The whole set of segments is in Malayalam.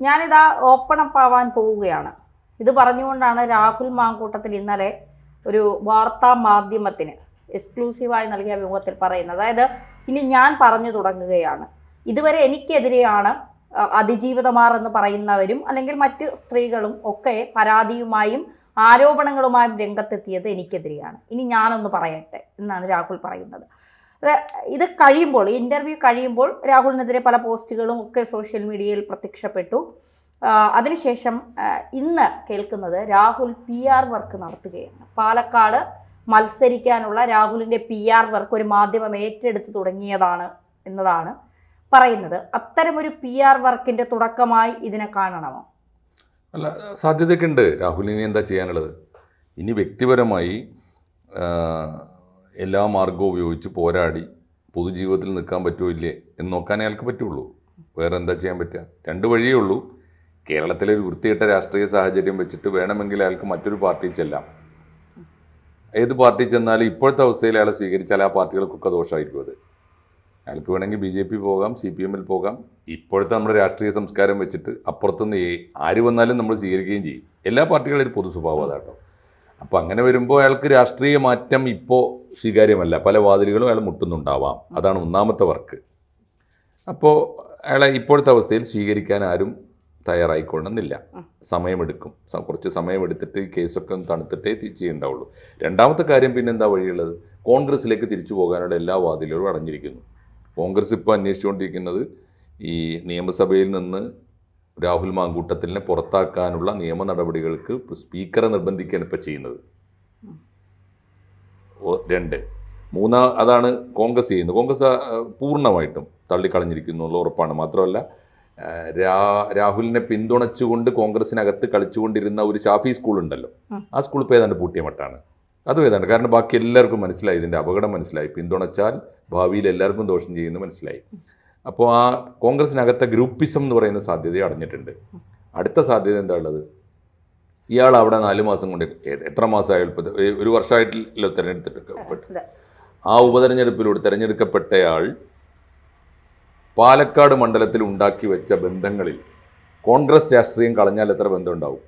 ഞാനിതാ ഓപ്പൺ അപ്പ് ആവാൻ പോവുകയാണ്. ഇത് പറഞ്ഞുകൊണ്ടാണ് രാഹുൽ മാങ്കൂട്ടത്തിൽ ഇന്നലെ ഒരു വാർത്താ മാധ്യമത്തിന് എക്സ്ക്ലൂസീവായി നൽകിയ അഭിമുഖത്തിൽ പറയുന്നത്. അതായത് ഇനി ഞാൻ പറഞ്ഞു തുടങ്ങുകയാണ്. ഇതുവരെ എനിക്കെതിരെയാണ് അതിജീവിതമാർ എന്ന് പറയുന്നവരും അല്ലെങ്കിൽ മറ്റ് സ്ത്രീകളും ഒക്കെ പരാതിയുമായും ആരോപണങ്ങളുമായും രംഗത്തെത്തിയത് എനിക്കെതിരെയാണ്. ഇനി ഞാനൊന്ന് പറയട്ടെ എന്നാണ് രാഹുൽ പറയുന്നത്. ഇത് കഴിയുമ്പോൾ ഇന്റർവ്യൂ കഴിയുമ്പോൾ രാഹുലിനെതിരെ പല പോസ്റ്റുകളും ഒക്കെ സോഷ്യൽ മീഡിയയിൽ പ്രത്യക്ഷപ്പെട്ടു. അതിനുശേഷം ഇന്ന് കേൾക്കുന്നത് രാഹുൽ പി ആർ വർക്ക് നടത്തുകയാണ്. പാലക്കാട് മത്സരിക്കാനുള്ള രാഹുലിന്റെ പി ആർ വർക്ക് ഒരു മാധ്യമം ഏറ്റെടുത്ത് തുടങ്ങിയതാണ് എന്നതാണ് പറയുന്നത്. അത്തരമൊരു പി ആർ വർക്കിന്റെ തുടക്കമായി ഇതിനെ കാണണമോ? അല്ല സാധ്യതയൊക്കെ ഉണ്ട്. രാഹുലിനെ എന്താ ചെയ്യാനുള്ളത്? ഇനി വ്യക്തിപരമായി എല്ലാ മാർഗവും ഉപയോഗിച്ച് പോരാടി പൊതുജീവിതത്തിൽ നിൽക്കാൻ പറ്റുമോ ഇല്ലേ എന്ന് നോക്കാൻ അയാൾക്ക് പറ്റുള്ളൂ. വേറെ എന്താ ചെയ്യാൻ പറ്റുക? രണ്ട് വഴിയേ ഉള്ളൂ. കേരളത്തിലെ ഒരു വൃത്തിയിട്ട രാഷ്ട്രീയ സാഹചര്യം വെച്ചിട്ട് വേണമെങ്കിൽ അയാൾക്ക് മറ്റൊരു പാർട്ടി ചെല്ലാം. ഏത് പാർട്ടി ചെന്നാലും ഇപ്പോഴത്തെ അവസ്ഥയിൽ അയാളെ സ്വീകരിച്ചാൽ ആ പാർട്ടികൾക്കൊക്കെ ദോഷമായിരിക്കും അത്. അയാൾക്ക് വേണമെങ്കിൽ ബി ജെ പി പോകാം സി പി എമ്മിൽ പോകാം. ഇപ്പോഴത്തെ നമ്മുടെ രാഷ്ട്രീയ സംസ്കാരം വെച്ചിട്ട് അപ്പുറത്തുനിന്ന് ആര് വന്നാലും നമ്മൾ സ്വീകരിക്കുകയും ചെയ്യും. എല്ലാ പാർട്ടികളും ഒരു പൊതു സ്വഭാവം അതാട്ടോ. അപ്പോൾ അങ്ങനെ വരുമ്പോൾ അയാൾക്ക് രാഷ്ട്രീയ മാറ്റം ഇപ്പോൾ സ്വീകാര്യമല്ല. പല വാതിലുകളും അയാൾ മുട്ടുന്നുണ്ടാവാം. അതാണ് ഒന്നാമത്തെ വർക്ക്. അപ്പോൾ അയാളെ ഇപ്പോഴത്തെ അവസ്ഥയിൽ സ്വീകരിക്കാൻ ആരും തയ്യാറായിക്കൊള്ളുന്നില്ല. ഉം. സമയമെടുക്കും. കുറച്ച് സമയമെടുത്തിട്ട് ഈ കേസൊക്കെ ഒന്ന് തണുത്തിട്ടേ ചെയ്യേണ്ടാവുള്ളൂ ചെയ്യണ്ടാവുള്ളൂ. രണ്ടാമത്തെ കാര്യം പിന്നെ എന്താ വഴിയുള്ളത്? കോൺഗ്രസ്സിലേക്ക് തിരിച്ചു പോകാനുള്ള എല്ലാ വാതിലുകളും അടഞ്ഞിരിക്കുന്നു. കോൺഗ്രസ് ഇപ്പോൾ അന്വേഷിച്ചുകൊണ്ടിരിക്കുന്നത് ഈ നിയമസഭയിൽ നിന്ന് രാഹുൽ മാങ്കൂട്ടത്തിനെ പുറത്താക്കാനുള്ള നിയമ നടപടികൾക്ക് സ്പീക്കറെ നിർബന്ധിക്കുകയാണ് ഇപ്പോൾ ചെയ്യുന്നത്. രണ്ട്. മൂന്നാ അതാണ് കോൺഗ്രസ് ചെയ്യുന്നത്. കോൺഗ്രസ് പൂർണമായിട്ടും തള്ളിക്കളഞ്ഞിരിക്കുന്നു എന്നുള്ള ഉറപ്പാണ്. മാത്രമല്ല രാ രാഹുലിനെ പിന്തുണച്ചുകൊണ്ട് കോൺഗ്രസിനകത്ത് കളിച്ചുകൊണ്ടിരുന്ന ഒരു ഷാഫി സ്കൂൾ ഉണ്ടല്ലോ ആ സ്കൂൾ ഇപ്പോൾ ഏതാണ്ട് പൂട്ടിയ മട്ടാണ്. അതും ഏതാണ്ട് കാരണം ബാക്കി എല്ലാവർക്കും മനസ്സിലായി. ഇതിന്റെ അപകടം മനസ്സിലായി. പിന്തുണച്ചാൽ ഭാവിയിൽ എല്ലാവർക്കും ദോഷം ചെയ്യുന്നത് മനസ്സിലായി. അപ്പോൾ ആ കോൺഗ്രസിനകത്തെ ഗ്രൂപ്പിസം എന്ന് പറയുന്ന സാധ്യത അടഞ്ഞിട്ടുണ്ട്. അടുത്ത സാധ്യത എന്താ ഉള്ളത്? ഇയാൾ അവിടെ നാല് മാസം കൊണ്ട് എത്ര ഇപ്പോൾ ഒരു വർഷമായിട്ടില്ലോ തിരഞ്ഞെടുത്തിട്ട്. ആ ഉപതെരഞ്ഞെടുപ്പിലൂടെ തിരഞ്ഞെടുക്കപ്പെട്ടയാൾ പാലക്കാട് മണ്ഡലത്തിൽ ഉണ്ടാക്കി വെച്ച ബന്ധങ്ങളിൽ കോൺഗ്രസ് രാഷ്ട്രീയം കളഞ്ഞാൽ എത്ര ബന്ധം ഉണ്ടാവും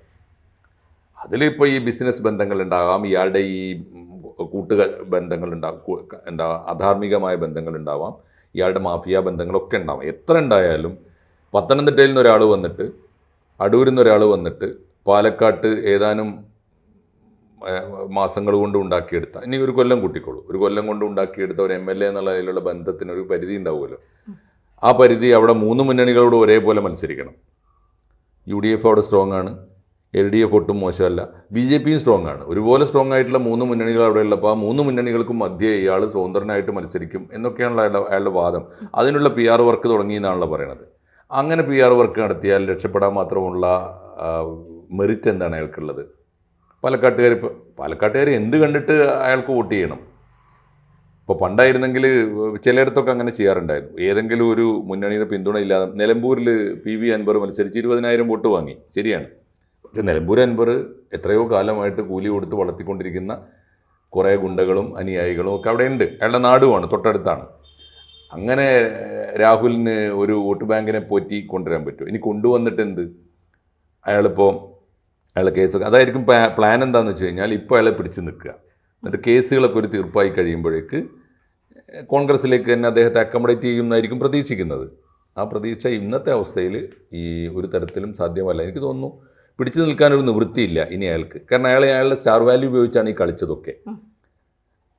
അതിലിപ്പോൾ ഈ ബിസിനസ് ബന്ധങ്ങളുണ്ടാകാം ഇയാളുടെ ഈ കൂട്ടുക ബന്ധങ്ങളുണ്ടാകും എന്താ അധാർമികമായ ബന്ധങ്ങളുണ്ടാവാം ഇയാളുടെ മാഫിയ ബന്ധങ്ങളൊക്കെ ഉണ്ടാവും. എത്ര ഉണ്ടായാലും പത്തനംതിട്ടയിൽ നിന്ന് ഒരാൾ വന്നിട്ട് അടൂരിൽ നിന്ന് ഒരാൾ വന്നിട്ട് പാലക്കാട്ട് ഏതാനും മാസങ്ങൾ കൊണ്ട് ഉണ്ടാക്കിയെടുത്ത ഇനി ഒരു കൊല്ലം കൂട്ടിക്കോളൂ. ഒരു കൊല്ലം കൊണ്ട് ഉണ്ടാക്കിയെടുത്ത ഒരു എം എൽ എ എന്നുള്ള അതിലുള്ള ബന്ധത്തിന് ഒരു പരിധി ഉണ്ടാവുമല്ലോ. ആ പരിധി അവിടെ മൂന്ന് മുന്നണികളോട് ഒരേപോലെ മത്സരിക്കണം. യു ഡി എഫ് അവിടെ സ്ട്രോങ് ആണ്. എൽ ഡി എഫ് ഒട്ടും മോശമല്ല. ബി ജെ പിയും സ്ട്രോങ് ആണ്. ഒരുപോലെ സ്ട്രോങ് ആയിട്ടുള്ള മൂന്ന് മുന്നണികൾ അവിടെ ഉള്ളപ്പോൾ ആ മൂന്ന് മുന്നണികൾക്കും മധ്യേ ഇയാൾ സ്വതന്ത്രനായിട്ട് മത്സരിക്കും എന്നൊക്കെയാണല്ലോ അയാളുടെ അയാളുടെ വാദം. അതിനുള്ള പി ആർ വർക്ക് തുടങ്ങി എന്നാണല്ലോ പറയണത്. അങ്ങനെ പി ആർ വർക്ക് നടത്തിയാൽ രക്ഷപ്പെടാൻ മാത്രമുള്ള മെറിറ്റ് എന്താണ് അയാൾക്കുള്ളത്? പാലക്കാട്ടുകാർ ഇപ്പോൾ പാലക്കാട്ടുകാർ എന്ത് കണ്ടിട്ട് അയാൾക്ക് വോട്ട് ചെയ്യണം? ഇപ്പോൾ പണ്ടായിരുന്നെങ്കിൽ ചിലയിടത്തൊക്കെ അങ്ങനെ ചെയ്യാറുണ്ടായിരുന്നു. ഏതെങ്കിലും ഒരു മുന്നണിയുടെ പിന്തുണ ഇല്ലാതെ നിലമ്പൂരിൽ പി വി അൻവർ മത്സരിച്ച് ഇരുപതിനായിരം വോട്ട് വാങ്ങി. ശരിയാണ്. പക്ഷെ നിലമ്പൂർ എത്രയോ കാലമായിട്ട് കൂലി കൊടുത്ത് വളർത്തിക്കൊണ്ടിരിക്കുന്ന കുറേ ഗുണ്ടകളും അനുയായികളും ഒക്കെ അവിടെ ഉണ്ട് അയാളുടെ നാടുമാണ് തൊട്ടടുത്താണ്. അങ്ങനെ രാഹുലിന് ഒരു വോട്ട് ബാങ്കിനെ പോറ്റി കൊണ്ടുവരാൻ പറ്റുമോ? ഇനി കൊണ്ടുവന്നിട്ട് എന്ത്? അയാളിപ്പോൾ അയാളെ കേസൊക്കെ അതായിരിക്കും പ്ലാൻ എന്താണെന്ന് വെച്ച് കഴിഞ്ഞാൽ ഇപ്പോൾ അയാളെ പിടിച്ച് നിൽക്കുക. എന്നിട്ട് കേസുകളൊക്കെ ഒരു തീർപ്പായി കഴിയുമ്പോഴേക്ക് കോൺഗ്രസ്സിലേക്ക് തന്നെ അദ്ദേഹത്തെ അക്കോമഡേറ്റ് ചെയ്യുമെന്നായിരിക്കും പ്രതീക്ഷിക്കുന്നത്. ആ പ്രതീക്ഷ ഇന്നത്തെ അവസ്ഥയിൽ ഈ ഒരു തരത്തിലും സാധ്യമല്ല. എനിക്ക് തോന്നുന്നു പിടിച്ചു നിൽക്കാനൊരു നിവൃത്തിയില്ല ഇനി അയാൾക്ക്. കാരണം അയാൾ അയാളുടെ സ്റ്റാർ വാല്യൂ ഉപയോഗിച്ചാണ് ഈ കളിച്ചതൊക്കെ.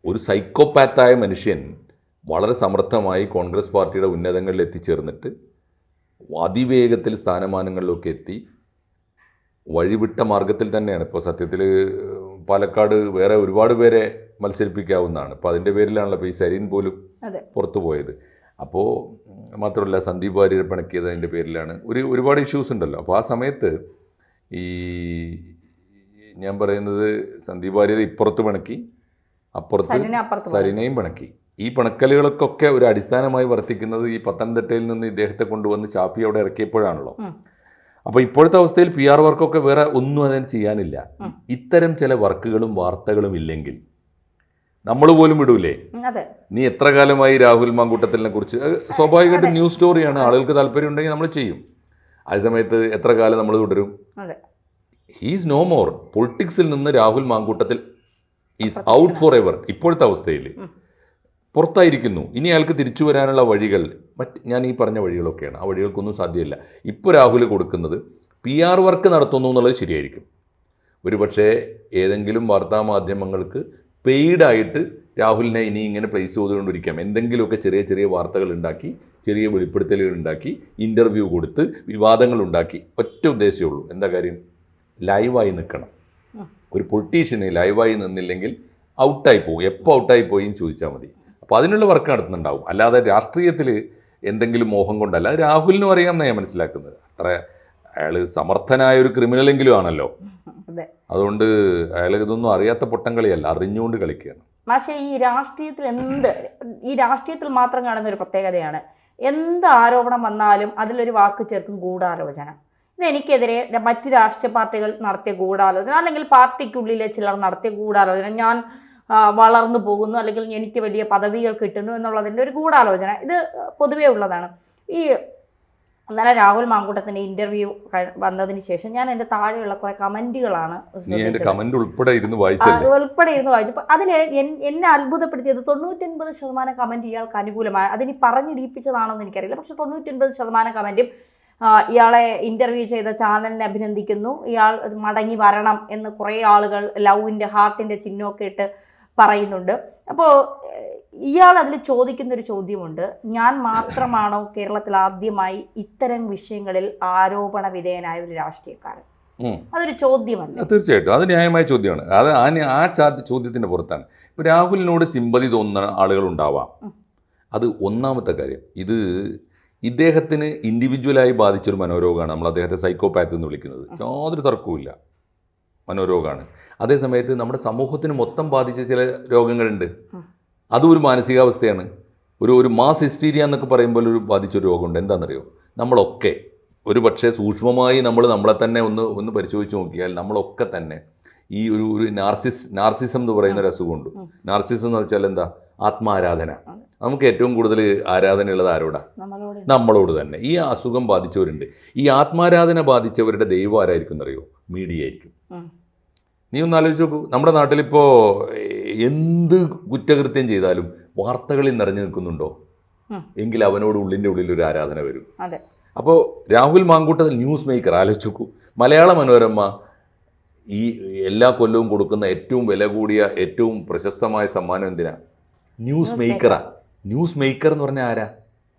ഒരു സൈക്കോപാത്തായ മനുഷ്യൻ വളരെ സമർത്ഥമായി കോൺഗ്രസ് പാർട്ടിയുടെ ഉന്നതങ്ങളിൽ എത്തിച്ചേർന്നിട്ട് അതിവേഗത്തിൽ സ്ഥാനമാനങ്ങളിലൊക്കെ എത്തി. വഴിവിട്ട മാർഗത്തിൽ തന്നെയാണ്. ഇപ്പോൾ സത്യത്തിൽ പാലക്കാട് വേറെ ഒരുപാട് പേരെ മത്സരിപ്പിക്കാവുന്നതാണ്. ഇപ്പോൾ അതിന്റെ പേരിലാണല്ലോ ഇപ്പോൾ ഈ സരീൻ പോലും. പുറത്തു പോയത്. അപ്പോൾ മാത്രമല്ല സന്ദീപ് വാര്യരെ പിണക്കിയത് അതിന്റെ പേരിലാണ്. ഒരു ഒരുപാട് ഇഷ്യൂസ് ഉണ്ടല്ലോ. അപ്പോൾ ആ സമയത്ത് ഈ ഞാൻ പറയുന്നത് സന്ദീപ് വാര്യരെ ഇപ്പുറത്ത് പിണക്കി അപ്പുറത്ത്. സരിനെയും പിണക്കി. ഈ പിണക്കലുകൾക്കൊക്കെ ഒരു അടിസ്ഥാനമായി വർത്തിക്കുന്നത് ഈ പത്തനംതിട്ടയിൽ നിന്ന് ഇദ്ദേഹത്തെ കൊണ്ടുവന്ന് ഷാഫി അവിടെ ഇറക്കിയപ്പോഴാണല്ലോ. അപ്പൊ അപ്പോൾ ഇപ്പോഴത്തെ അവസ്ഥയിൽ പി ആർ വർക്കൊക്കെ വേറെ ഒന്നും അതിന് ചെയ്യാനില്ല. ഇത്തരം ചില വർക്കുകളും വാർത്തകളും ഇല്ലെങ്കിൽ നമ്മൾ പോലും വിടൂലേ? നീ എത്ര കാലമായി രാഹുൽ മാങ്കൂട്ടത്തിനെ കുറിച്ച് സ്വാഭാവികമായിട്ടും ന്യൂസ് സ്റ്റോറിയാണ് ആളുകൾക്ക് താല്പര്യം ഉണ്ടെങ്കിൽ നമ്മൾ ചെയ്യും. അതേസമയത്ത് എത്ര കാലം നമ്മൾ തുടരും? ഹീസ് നോ മോർ പൊളിറ്റിക്സിൽ നിന്ന് Rahul Mankoottathil is out for ever ഇപ്പോഴത്തെ അവസ്ഥയിൽ. പുറത്തായിരിക്കുന്നു. ഇനി അയാൾക്ക് തിരിച്ചു വരാനുള്ള വഴികൾ മറ്റ് ഞാൻ ഈ പറഞ്ഞ വഴികളൊക്കെയാണ്. ആ വഴികൾക്കൊന്നും സാധ്യമല്ല ഇപ്പോൾ രാഹുൽ കൊടുക്കുന്നത് പി ആർ വർക്ക് നടത്തുന്നു എന്നുള്ളത് ശരിയായിരിക്കും. ഒരു പക്ഷേ ഏതെങ്കിലും വാർത്താ മാധ്യമങ്ങൾക്ക് പെയ്ഡായിട്ട് രാഹുലിനെ ഇനി ഇങ്ങനെ പ്ലേസ് ചെയ്തുകൊണ്ടിരിക്കാം. എന്തെങ്കിലുമൊക്കെ ചെറിയ ചെറിയ വാർത്തകൾ ഉണ്ടാക്കി ചെറിയ വെളിപ്പെടുത്തലുകൾ ഉണ്ടാക്കി ഇന്റർവ്യൂ കൊടുത്ത് വിവാദങ്ങൾ ഉണ്ടാക്കി. ഒറ്റ ഉദ്ദേശമേ ഉള്ളൂ. എന്താ കാര്യം? ലൈവായി നിൽക്കണം. ഒരു പൊളിറ്റീഷ്യന് ലൈവായി നിന്നില്ലെങ്കിൽ ഔട്ടായി പോകും. എപ്പോൾ ഔട്ടായി പോയി എന്ന് ചോദിച്ചാൽ മതി. അപ്പോൾ അതിനുള്ള വർക്ക് നടത്തുന്നുണ്ടാവും. അല്ലാതെ രാഷ്ട്രീയത്തിൽ എന്തെങ്കിലും മോഹം കൊണ്ടല്ല. രാഹുലിനും അറിയാമെന്നാണ് ഞാൻ മനസ്സിലാക്കുന്നത്. അത്ര അയാൾ സമർത്ഥനായ ഒരു ക്രിമിനലെങ്കിലും ആണല്ലോ. അതെ. അതുകൊണ്ട് അയാൾ ഇതൊന്നും അറിയാത്ത പൊട്ടം കളിയല്ല അറിഞ്ഞുകൊണ്ട് കളിക്കുകയാണ്. പക്ഷേ ഈ രാഷ്ട്രീയത്തിൽ എന്ത് ഈ രാഷ്ട്രീയത്തിൽ മാത്രം കാണുന്ന ഒരു പ്രത്യേകതയാണ് എന്ത് ആരോപണം വന്നാലും അതിലൊരു വാക്ക് ചേർക്കും ഗൂഢാലോചന. ഇത് എനിക്കെതിരെ മറ്റ് രാഷ്ട്രീയ പാർട്ടികൾ നടത്തിയ ഗൂഢാലോചന അല്ലെങ്കിൽ പാർട്ടിക്കുള്ളിലെ ചിലർ നടത്തിയ ഗൂഢാലോചന ഞാൻ വളർന്നു പോകുന്നു അല്ലെങ്കിൽ എനിക്ക് വലിയ പദവികൾ കിട്ടുന്നു എന്നുള്ളതിന്റെ ഒരു ഗൂഢാലോചന. ഇത് പൊതുവേ ഉള്ളതാണ്. ഈ ഇന്നലെ രാഹുൽ മാങ്കൂട്ടത്തിന്റെ ഇന്റർവ്യൂ വന്നതിന് ശേഷം ഞാൻ എന്റെ താഴെയുള്ള കുറെ കമന്റുകളാണ് കമന്റ് ഉൾപ്പെടെ ഇരുന്ന് ഉൾപ്പെടെ വായിച്ചു. അതിൽ എന്നെ അത്ഭുതപ്പെടുത്തിയത് തൊണ്ണൂറ്റൊൻപത് ശതമാനം കമന്റ് ഇയാൾക്ക് അനുകൂലമായ. അതിനി പറഞ്ഞിടിപ്പിച്ചതാണോ എന്ന് എനിക്കറിയില്ല. പക്ഷെ തൊണ്ണൂറ്റൊൻപത് ശതമാനം കമന്റും ഇയാളെ ഇന്റർവ്യൂ ചെയ്ത ചാനലിനെ അഭിനന്ദിക്കുന്നു. ഇയാൾ മടങ്ങി വരണം എന്ന് കുറേ ആളുകൾ ലവിന്റെ ഹാർട്ടിന്റെ ചിഹ്നമൊക്കെ ഇട്ട് പറയുന്നുണ്ട്. അപ്പോൾ ഇയാൾ അതിൽ ചോദിക്കുന്ന ഒരു ചോദ്യമുണ്ട്. ഞാൻ മാത്രമാണോ കേരളത്തിൽ ആദ്യമായി ഇത്തരം വിഷയങ്ങളിൽ ആരോപണ വിധേയനായ ഒരു രാഷ്ട്രീയക്കാരൻ? അതൊരു ചോദ്യമല്ല. തീർച്ചയായിട്ടും. അത് ന്യായമായ ചോദ്യമാണ്. അത് ആ ചോദ്യത്തിന്റെ ആ ചാ- ചോദ്യത്തിന്റെ പുറത്താണ്. ഇപ്പൊ രാഹുലിനോട് സിമ്പതി തോന്നുന്ന ആളുകൾ ഉണ്ടാവാം. അത് ഒന്നാമത്തെ കാര്യം. ഇത് ഇദ്ദേഹത്തിന് ഇൻഡിവിജ്വലായി ബാധിച്ചൊരു മനോരോഗമാണ്. നമ്മൾ അദ്ദേഹത്തെ സൈക്കോപാത്ത് എന്ന് വിളിക്കുന്നത്. യാതൊരു തർക്കവുമില്ല. മനോരോഗമാണ്. അതേസമയത്ത് നമ്മുടെ സമൂഹത്തിന് മൊത്തം ബാധിച്ച ചില രോഗങ്ങളുണ്ട്. അതും ഒരു മാനസികാവസ്ഥയാണ്. ഒരു ഒരു മാസ് ഹിസ്റ്റീരിയ എന്നൊക്കെ പറയുമ്പോൾ ഒരു ബാധിച്ചൊരു രോഗമുണ്ട്. എന്താണെന്നറിയോ? നമ്മളൊക്കെ ഒരു പക്ഷേ സൂക്ഷ്മമായി നമ്മൾ നമ്മളെ തന്നെ ഒന്ന് ഒന്ന് പരിശോധിച്ച് നോക്കിയാൽ നമ്മളൊക്കെ തന്നെ ഈ ഒരു ഒരു നാർസിസ് നാർസിസം എന്ന് പറയുന്ന ഒരു അസുഖമുണ്ട്. നാർസിസം എന്ന് വെച്ചാൽ എന്താ? ആത്മാരാധന. നമുക്ക് ഏറ്റവും കൂടുതൽ ആരാധനയുള്ളത് ആരോടാ? നമ്മളോട് നമ്മളോട് തന്നെ. ഈ അസുഖം ബാധിച്ചവരുണ്ട്. ഈ ആത്മാരാധന ബാധിച്ചവരുടെ ദൈവം ആരായിരിക്കും എന്നറിയോ? മീഡിയ ആയിരിക്കും നീ ഒന്ന് ആലോചിച്ച് നോക്കൂ. നമ്മുടെ നാട്ടിലിപ്പോൾ എന്ത് കുറ്റകൃത്യം ചെയ്താലും വാർത്തകളിൽ നിറഞ്ഞു നിൽക്കുന്നുണ്ടോ? എങ്കിൽ അവനോട് ഉള്ളിന്റെ ഉള്ളിൽ ഒരു ആരാധന വരും. അപ്പോൾ രാഹുൽ മാങ്കൂട്ടത്തിൽ ന്യൂസ് മേക്കർ ആലോചിക്കൂ മലയാള മനോരമ ഈ എല്ലാ കൊല്ലവും കൊടുക്കുന്ന ഏറ്റവും വില കൂടിയ ഏറ്റവും പ്രശസ്തമായ സമ്മാനം എന്തിനാ? ന്യൂസ് മേക്കറാ. ന്യൂസ് മേക്കർ എന്ന് പറഞ്ഞാൽ ആരാ?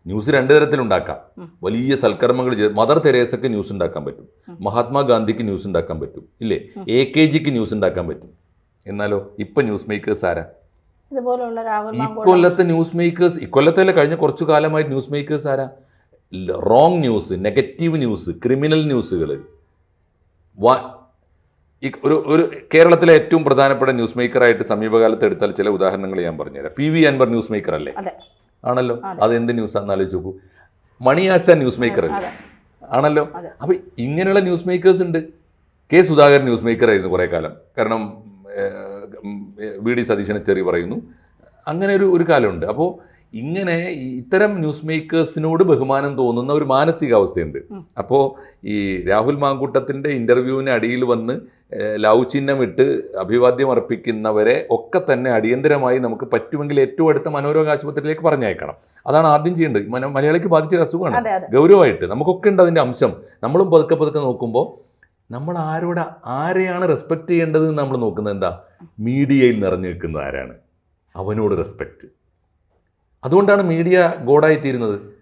ന്യൂസ് രണ്ട് തരത്തിലുണ്ടാക്കാം വലിയ സൽക്കർമ്മങ്ങൾ ചെയ്ത് മദർ തെരേസക്ക് ന്യൂസ് ഉണ്ടാക്കാൻ പറ്റും. മഹാത്മാഗാന്ധിക്ക് ന്യൂസ് ഉണ്ടാക്കാൻ പറ്റും. ഇല്ലേ. എ കെ ജിക്ക് ന്യൂസ് ഉണ്ടാക്കാൻ പറ്റും. എന്നാലോ ഇപ്പൊ ന്യൂസ് മേക്കേഴ്സ് ആരാ? ഇക്കൊല്ലത്തെ ന്യൂസ് മേക്കേഴ്സ് ഇക്കൊല്ലത്തെ കഴിഞ്ഞ കുറച്ചു കാലമായിട്ട് ന്യൂസ് മേക്കേഴ്സ് ആരാ? Wrong news negative news criminal ന്യൂസുകൾ ഒരു ഒരു കേരളത്തിലെ ഏറ്റവും പ്രധാനപ്പെട്ട ന്യൂസ് മേക്കറായിട്ട് സമീപകാലത്ത് എടുത്താൽ ചില ഉദാഹരണങ്ങൾ ഞാൻ പറഞ്ഞുതരാം. P V Anvar news maker അല്ലേ? ആണല്ലോ? അത്. എന്ത് ന്യൂസാന്ന് ആലോചിച്ച് നോക്കൂ. മണിയാശ ന്യൂസ് മേക്കർ അല്ലേ? ആണല്ലോ. അപ്പൊ ഇങ്ങനെയുള്ള ന്യൂസ് മേക്കേഴ്സ് ഉണ്ട്. കെ സുധാകരൻ ന്യൂസ് മേക്കർ ആയിരുന്നു കുറേ കാലം. കാരണം വി ഡി സതീശനെ തെറി പറയുന്നു. അങ്ങനെ ഒരു ഒരു കാലമുണ്ട്. അപ്പോൾ ഇങ്ങനെ ഇത്തരം ന്യൂസ് മേക്കേഴ്സിനോട് ബഹുമാനം തോന്നുന്ന ഒരു മാനസികാവസ്ഥയുണ്ട്. അപ്പോൾ ഈ രാഹുൽ മാങ്കൂട്ടത്തിന്റെ ഇന്റർവ്യൂവിന് അടിയിൽ വന്ന് ലവ് ചിഹ്നം ഇട്ട് അഭിവാദ്യം അർപ്പിക്കുന്നവരെ ഒക്കെ തന്നെ അടിയന്തരമായി നമുക്ക് പറ്റുമെങ്കിൽ ഏറ്റവും അടുത്ത മനോരോഗ ആശുപത്രിയിലേക്ക് പറഞ്ഞയക്കണം. അതാണ് ആദ്യം ചെയ്യേണ്ടത്. മലയാളിക്ക് ബാധിച്ചൊരു അസുഖമാണ്. ഗൗരവമായിട്ട് നമുക്കൊക്കെ ഉണ്ട് അതിന്റെ അംശം. നമ്മളും പതുക്കെ പതുക്കെ നോക്കുമ്പോൾ നമ്മൾ ആരോട് ആരെയാണ് റെസ്പെക്ട് ചെയ്യേണ്ടത് നമ്മൾ നോക്കുന്നത് എന്താ? മീഡിയയിൽ നിറഞ്ഞു നിൽക്കുന്ന ആരാണ്? അവനോട് റെസ്പെക്റ്റ് അതുകൊണ്ടാണ് മീഡിയ ഗോഡായിത്തീരുന്നത്.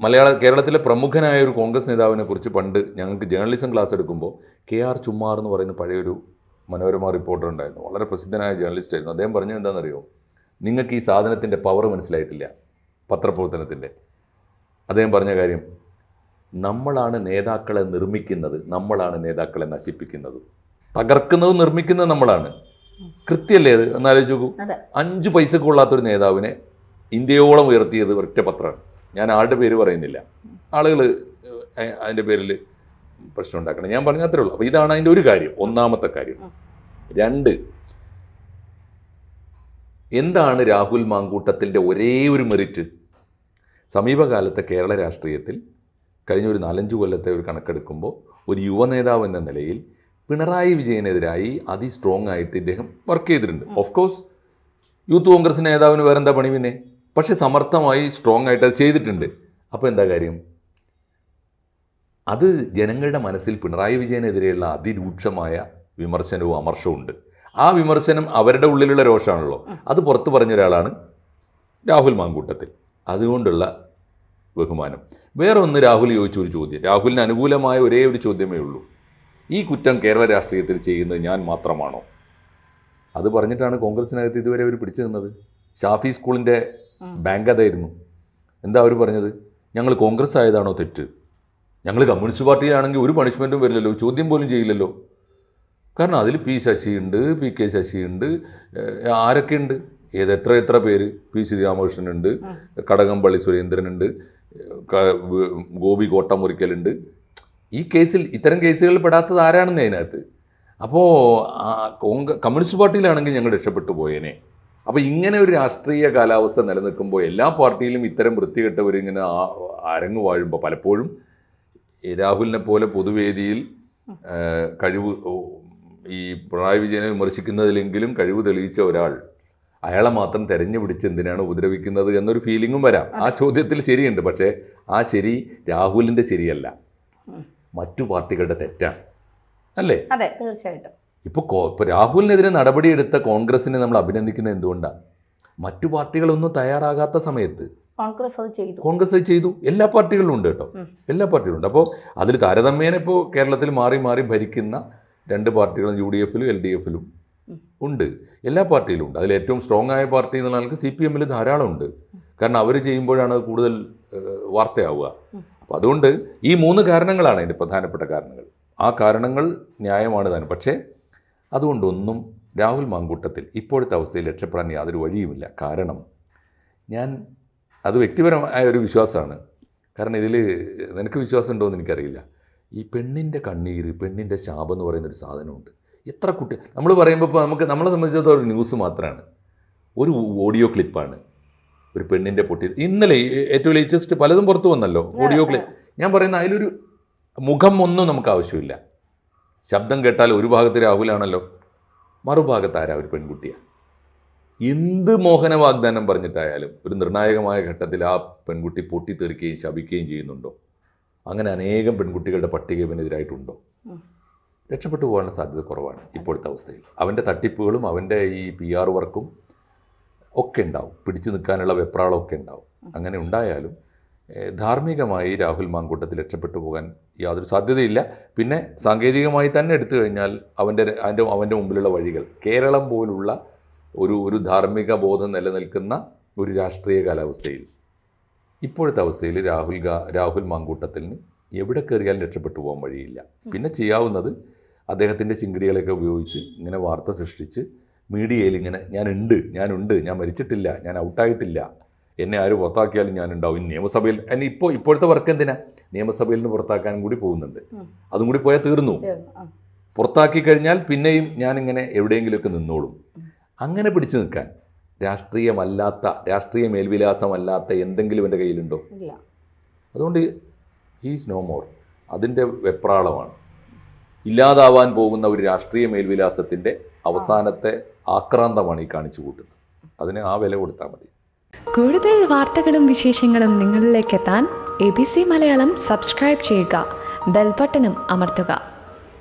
മലയാള കേരളത്തിലെ പ്രമുഖനായ ഒരു കോൺഗ്രസ് നേതാവിനെ കുറിച്ച് പണ്ട് ഞങ്ങൾക്ക് ജേർണലിസം ക്ലാസ് എടുക്കുമ്പോൾ കെ ആർ ചുമ്മാർ എന്ന് പറയുന്ന പഴയൊരു മനോരമ റിപ്പോർട്ടർ ഉണ്ടായിരുന്നു. വളരെ പ്രസിദ്ധനായ ജേർണലിസ്റ്റ് ആയിരുന്നു. അദ്ദേഹം പറഞ്ഞത് എന്താണെന്നറിയോ? നിങ്ങൾക്ക് ഈ സാധനത്തിന്റെ പവർ മനസ്സിലായിട്ടില്ല. പത്രപ്രവർത്തനത്തിന്റെ. അദ്ദേഹം പറഞ്ഞ കാര്യം നമ്മളാണ് നേതാക്കളെ നിർമ്മിക്കുന്നത് നമ്മളാണ് നേതാക്കളെ നശിപ്പിക്കുന്നത്. തകർക്കുന്നതും നിർമ്മിക്കുന്നത് നമ്മളാണ്. കൃത്യല്ലേ അത്? എന്നാലോചിച്ച് നോക്കൂ. അഞ്ചു പൈസ കൊള്ളാത്തൊരു നേതാവിനെ ഇന്ത്യയോളം ഉയർത്തിയത് ഒറ്റ പത്രമാണ്. ഞാൻ ആളുടെ പേര് പറയുന്നില്ല. ആളുകൾ അതിന്റെ പേരിൽ പ്രശ്നം ഉണ്ടാക്കണം. ഞാൻ പറഞ്ഞ അത്രേ ഉള്ളൂ. അപ്പോൾ ഇതാണ് അതിന്റെ ഒരു കാര്യം ഒന്നാമത്തെ കാര്യം. രണ്ട് എന്താണ് രാഹുൽ മാങ്കൂട്ടത്തിന്റെ ഒരേ ഒരു മെറിറ്റ് സമീപകാലത്തെ കേരള രാഷ്ട്രീയത്തിൽ കഴിഞ്ഞ ഒരു നാലഞ്ച് കൊല്ലത്തെ ഒരു കണക്കെടുക്കുമ്പോൾ ഒരു യുവനേതാവ് എന്ന നിലയിൽ പിണറായി വിജയനെതിരായി അതിസ്ട്രോങ് ആയിട്ട് ഇദ്ദേഹം വർക്ക് ചെയ്തിട്ടുണ്ട്. ഓഫ് കോഴ്സ് യൂത്ത് കോൺഗ്രസ് നേതാവിന് വേറെന്താ പണി പിന്നെ? പക്ഷേ സമർത്ഥമായി സ്ട്രോങ് ആയിട്ട് അത് ചെയ്തിട്ടുണ്ട്. അപ്പോൾ എന്താ കാര്യം? അത് ജനങ്ങളുടെ മനസ്സിൽ പിണറായി വിജയനെതിരെയുള്ള അതിരൂക്ഷമായ വിമർശനവും അമർഷവും ഉണ്ട്. ആ വിമർശനം അവരുടെ ഉള്ളിലുള്ള രോഷമാണല്ലോ. അത് പുറത്തു പറഞ്ഞ ഒരാളാണ് രാഹുൽ മാങ്കൂട്ടത്തിൽ. അതുകൊണ്ടുള്ള ബഹുമാനം. വേറെ ഒന്ന് രാഹുൽ ചോദിച്ച ഒരു ചോദ്യം. രാഹുലിന് അനുകൂലമായ ഒരേ ഒരു ചോദ്യമേ ഉള്ളൂ. ഈ കുറ്റം കേരള രാഷ്ട്രീയത്തിൽ ചെയ്യുന്നത് ഞാൻ മാത്രമാണോ? അത് പറഞ്ഞിട്ടാണ് കോൺഗ്രസിനകത്ത് ഇതുവരെ അവർ പിടിച്ചു നിന്നത്. ഷാഫി സ്കൂളിന്റെ. ബാങ്ക് അതായിരുന്നു. എന്താ അവർ പറഞ്ഞത്? ഞങ്ങൾ കോൺഗ്രസ് ആയതാണോ തെറ്റ്? ഞങ്ങൾ കമ്മ്യൂണിസ്റ്റ് പാർട്ടിയിലാണെങ്കിൽ ഒരു പണിഷ്മെന്റും വരില്ലല്ലോ ചോദ്യം പോലും ചെയ്യില്ലല്ലോ. കാരണം അതിൽ പി ശശിയുണ്ട് പി കെ ശശിയുണ്ട് ആരൊക്കെയുണ്ട്? ഏത് എത്ര എത്ര പേര്? പി ശ്രീരാമകൃഷ്ണനുണ്ട്. കടകംപള്ളി സുരേന്ദ്രനുണ്ട് ഗോപി കോട്ടമുറിക്കലുണ്ട്. ഈ കേസിൽ ഇത്തരം കേസുകളിൽ പെടാത്തത് ആരാണെന്ന് അതിനകത്ത്? അപ്പോൾ കോൺഗ്രസ് കമ്മ്യൂണിസ്റ്റ് പാർട്ടിയിലാണെങ്കിൽ ഞങ്ങൾ രക്ഷപ്പെട്ടു പോയേനെ. അപ്പോൾ ഇങ്ങനെ ഒരു രാഷ്ട്രീയ കാലാവസ്ഥ നിലനിൽക്കുമ്പോൾ എല്ലാ പാർട്ടിയിലും ഇത്തരം വൃത്തികെട്ടവർ ഇങ്ങനെ ആ- വാഴുമ്പോൾ പലപ്പോഴും രാഹുലിനെ പോലെ പൊതുവേദിയിൽ കഴിവ് ഈ പിണറായി വിജയനെ വിമർശിക്കുന്നതിലെങ്കിലും കഴിവ് തെളിയിച്ച ഒരാൾ അയാളെ മാത്രം തെരഞ്ഞു പിടിച്ച് എന്തിനാണ് ഉപദ്രവിക്കുന്നത് എന്നൊരു ഫീലിങ്ങും വരാം. ആ ചോദ്യത്തിൽ ശരിയുണ്ട്. പക്ഷേ ആ ശരി രാഹുലിന്റെ ശരിയല്ല. മറ്റു പാർട്ടികളുടെ തെറ്റാണ്. അല്ലേ? അതെ തീർച്ചയായിട്ടും. ഇപ്പോൾ ഇപ്പോൾ രാഹുലിനെതിരെ നടപടിയെടുത്ത കോൺഗ്രസിനെ നമ്മൾ അഭിനന്ദിക്കുന്നത് എന്തുകൊണ്ടാണ്? മറ്റു പാർട്ടികളൊന്നും തയ്യാറാകാത്ത സമയത്ത് കോൺഗ്രസ് അത് ചെയ്തു. കോൺഗ്രസ് അത് ചെയ്തു. എല്ലാ പാർട്ടികളിലും ഉണ്ട് കേട്ടോ. എല്ലാ പാർട്ടികളും ഉണ്ട്. അപ്പോൾ അതിൽ താരതമ്യേന ഇപ്പോൾ കേരളത്തിൽ മാറി മാറി ഭരിക്കുന്ന രണ്ട് പാർട്ടികളും യു ഡി എഫിലും എൽ ഡി എഫിലും. ഉണ്ട്. എല്ലാ പാർട്ടിയിലും ഉണ്ട്. അതിൽ ഏറ്റവും സ്ട്രോങ് ആയ പാർട്ടി എന്നുള്ള ആൾക്ക് സി പി എമ്മിൽ ധാരാളം ഉണ്ട്. കാരണം അവർ ചെയ്യുമ്പോഴാണ് അത് കൂടുതൽ വാർത്തയാവുക. അപ്പം അപ്പോൾ അതുകൊണ്ട് ഈ മൂന്ന് കാരണങ്ങളാണ് അതിന്റെ പ്രധാനപ്പെട്ട കാരണങ്ങൾ. ആ കാരണങ്ങൾ ന്യായമാണ് തന്നെ പക്ഷേ അതുകൊണ്ടൊന്നും രാഹുൽ മാങ്കൂട്ടത്തിൽ ഇപ്പോഴത്തെ അവസ്ഥയിൽ രക്ഷപ്പെടാൻ യാതൊരു വഴിയുമില്ല. കാരണം ഞാൻ അത് വ്യക്തിപരമായ ഒരു വിശ്വാസമാണ്. കാരണം ഇതിൽ നിനക്ക് വിശ്വാസം ഉണ്ടോ എന്ന് എനിക്കറിയില്ല. ഈ പെണ്ണിന്റെ കണ്ണീര് പെണ്ണിന്റെ ശാപം എന്ന് പറയുന്നൊരു സാധനമുണ്ട്. എത്ര കുട്ടി നമ്മൾ പറയുമ്പോൾ ഇപ്പോൾ നമുക്ക് നമ്മളെ സംബന്ധിച്ചിടത്തോളം ഒരു ന്യൂസ് മാത്രമാണ് ഒരു ഓഡിയോ ക്ലിപ്പാണ്. ഒരു പെണ്ണിന്റെ പൊട്ടി ഇന്നലെ ഏറ്റവും ലേറ്റസ്റ്റ് പലതും പുറത്തു വന്നല്ലോ ഓഡിയോ ക്ലിപ്പ്. ഞാൻ പറയുന്ന അതിലൊരു മുഖം ഒന്നും നമുക്ക് ആവശ്യമില്ല. ശബ്ദം കേട്ടാൽ ഒരു ഭാഗത്ത് രാഹുലാണല്ലോ മറുഭാഗത്ത് ആരാ ഒരു പെൺകുട്ടിയാണ് എന്ത് മോഹന വാഗ്ദാനം പറഞ്ഞിട്ടായാലും ഒരു നിർണായകമായ ഘട്ടത്തിൽ ആ പെൺകുട്ടി പൊട്ടിത്തെറിക്കുകയും ശപിക്കുകയും ചെയ്യുന്നുണ്ടോ? അങ്ങനെ അനേകം പെൺകുട്ടികളുടെ പട്ടിക ഇവനെതിരായിട്ടുണ്ടോ. രക്ഷപ്പെട്ടു പോകാനുള്ള സാധ്യത കുറവാണ് ഇപ്പോഴത്തെ അവസ്ഥയിൽ. അവന്റെ തട്ടിപ്പുകളും അവന്റെ ഈ പി ആർ വർക്കും ഒക്കെ ഉണ്ടാവും. പിടിച്ചു നിൽക്കാനുള്ള വെപ്രാളമൊക്കെ ഉണ്ടാവും. അങ്ങനെ ഉണ്ടായാലും ധാർമ്മികമായി രാഹുൽ മാങ്കൂട്ടത്തിൽ രക്ഷപ്പെട്ടു പോകാൻ യാതൊരു സാധ്യതയില്ല. പിന്നെ സാങ്കേതികമായി തന്നെ എടുത്തു കഴിഞ്ഞാൽ അവന്റെ അതിന്റെ അവന്റെ മുമ്പിലുള്ള വഴികൾ. കേരളം പോലുള്ള ഒരു ഒരു ധാർമ്മിക ബോധം നിലനിൽക്കുന്ന ഒരു രാഷ്ട്രീയ കാലാവസ്ഥയിൽ. ഇപ്പോഴത്തെ അവസ്ഥയിൽ രാഹുൽ ഗാ രാഹുൽ മാങ്കൂട്ടത്തിന് എവിടെ കയറിയാലും രക്ഷപ്പെട്ടു പോകാൻ വഴിയില്ല. പിന്നെ ചെയ്യാവുന്നത് അദ്ദേഹത്തിന്റെ ചിങ്കിടികളൊക്കെ ഉപയോഗിച്ച് ഇങ്ങനെ വാർത്ത സൃഷ്ടിച്ച് മീഡിയയിൽ ഇങ്ങനെ ഞാനുണ്ട് ഞാനുണ്ട് ഞാൻ മരിച്ചിട്ടില്ല ഞാൻ ഔട്ടായിട്ടില്ല എന്നെ ആര് പുറത്താക്കിയാലും ഞാനുണ്ടാവും ഇനി നിയമസഭയിൽ. എന്നെ ഇപ്പോൾ ഇപ്പോഴത്തെ വർക്ക് എന്തിനാ? നിയമസഭയിൽ നിന്ന് പുറത്താക്കാനും കൂടി പോകുന്നുണ്ട്. അതും കൂടി പോയാൽ തീർന്നു. പുറത്താക്കി കഴിഞ്ഞാൽ പിന്നെയും ഞാനിങ്ങനെ എവിടെയെങ്കിലുമൊക്കെ നിന്നോളും. അങ്ങനെ പിടിച്ചു നിൽക്കാൻ രാഷ്ട്രീയമല്ലാത്ത രാഷ്ട്രീയ മേൽവിലാസമല്ലാത്ത എന്തെങ്കിലും എന്റെ കയ്യിലുണ്ടോ? അതുകൊണ്ട് ഹീസ് നോ മോർ അതിന്റെ വെപ്രാളമാണ്. ഇല്ലാതാവാൻ പോകുന്ന ഒരു രാഷ്ട്രീയ മേൽവിലാസത്തിന്റെ അവസാനത്തെ ആക്രാന്തമാണ് ഈ കാണിച്ചു കൂട്ടുന്നത്. അതിന് ആ വില കൊടുത്താൽ മതി. കൂടുതൽ വാർത്തകളും വിശേഷങ്ങളും നിങ്ങളിലേക്ക് എത്താൻ A B C Malayalam subscribe ചെയ്യുക. ബെൽബട്ടനും അമർത്തുക.